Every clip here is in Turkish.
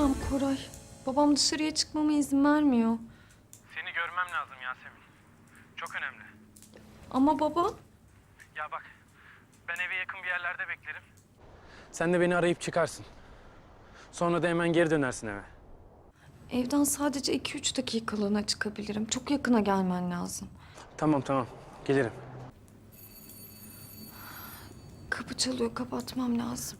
Gidemem Koray. Babam dışarıya çıkmama izin vermiyor. Seni görmem lazım Yasemin. Çok önemli. Ama baba Ya bak, ben eve yakın bir yerlerde beklerim. Sen de beni arayıp çıkarsın. Sonra da hemen geri dönersin eve. evden sadece iki üç dakikalığına çıkabilirim. Çok yakına gelmen lazım. Tamam tamam, gelirim. Kapı çalıyor kapatmam lazım.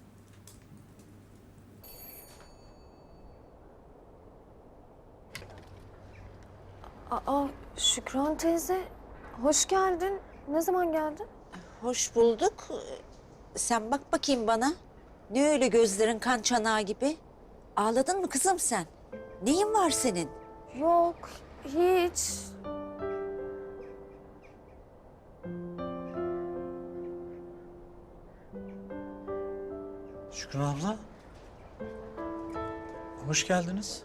Aa Şükran teyze hoş geldin. Ne zaman geldin? Hoş bulduk. Sen bak bakayım bana. Ne öyle gözlerin kan çanağı gibi? Ağladın mı kızım sen? Neyin var senin? Yok hiç. Şükran abla. Hoş geldiniz.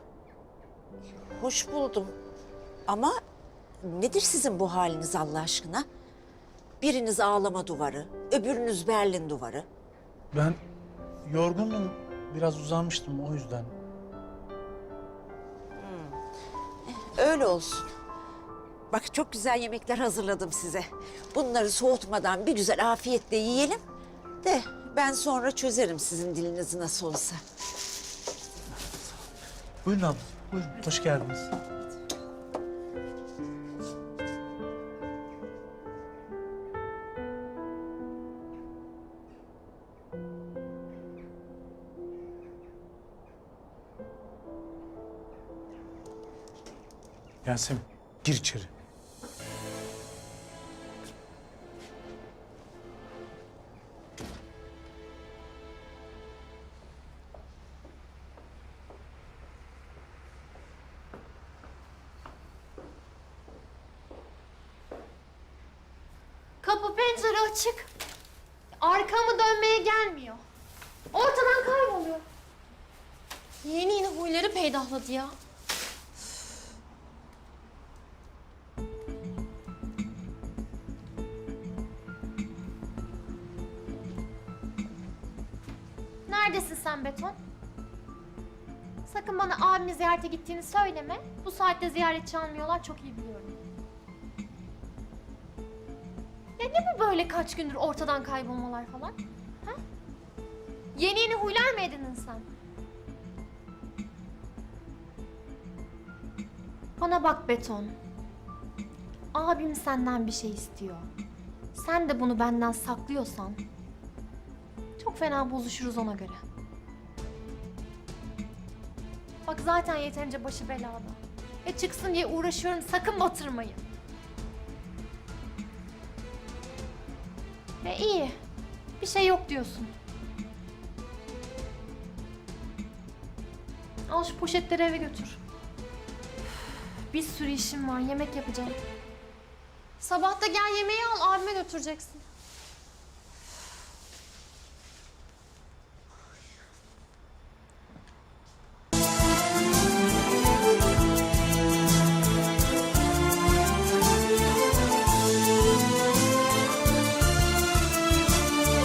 Hoş buldum. Ama nedir sizin bu haliniz Allah aşkına? Biriniz ağlama duvarı, öbürünüz Berlin duvarı. Ben yorgundum. Biraz uzanmıştım o yüzden. Öyle olsun. Bak çok güzel yemekler hazırladım size. Bunları soğutmadan bir güzel afiyetle yiyelim. De ben sonra çözerim sizin dilinizi nasıl olsa. Buyurun abla. Buyurun. Hoş geldiniz. Yasemin, gir içeri. Kapı pencere açık. Arkamı dönmeye gelmiyor. Ortadan kayboluyor. Yeni yeni huyları peydahladı ya. Neredesin sen Beton? Sakın bana abimi ziyarete gittiğini söyleme. Bu saatte ziyaretçi almıyorlar çok iyi biliyorum. Ya ne bu böyle kaç gündür ortadan kaybolmalar falan? Ha? Yeni yeni huylar mı edindin sen? Bana bak Beton. Abim senden bir şey istiyor. Sen de bunu benden saklıyorsan çok fena bozuşuruz ona göre. Bak zaten yeterince başı belada. E çıksın diye uğraşıyorum sakın batırmayın. E iyi. Bir şey yok diyorsun. Al şu poşetleri eve götür. Bir sürü işim var. Yemek yapacağım. Sabah da gel yemeği al. Abime götüreceksin.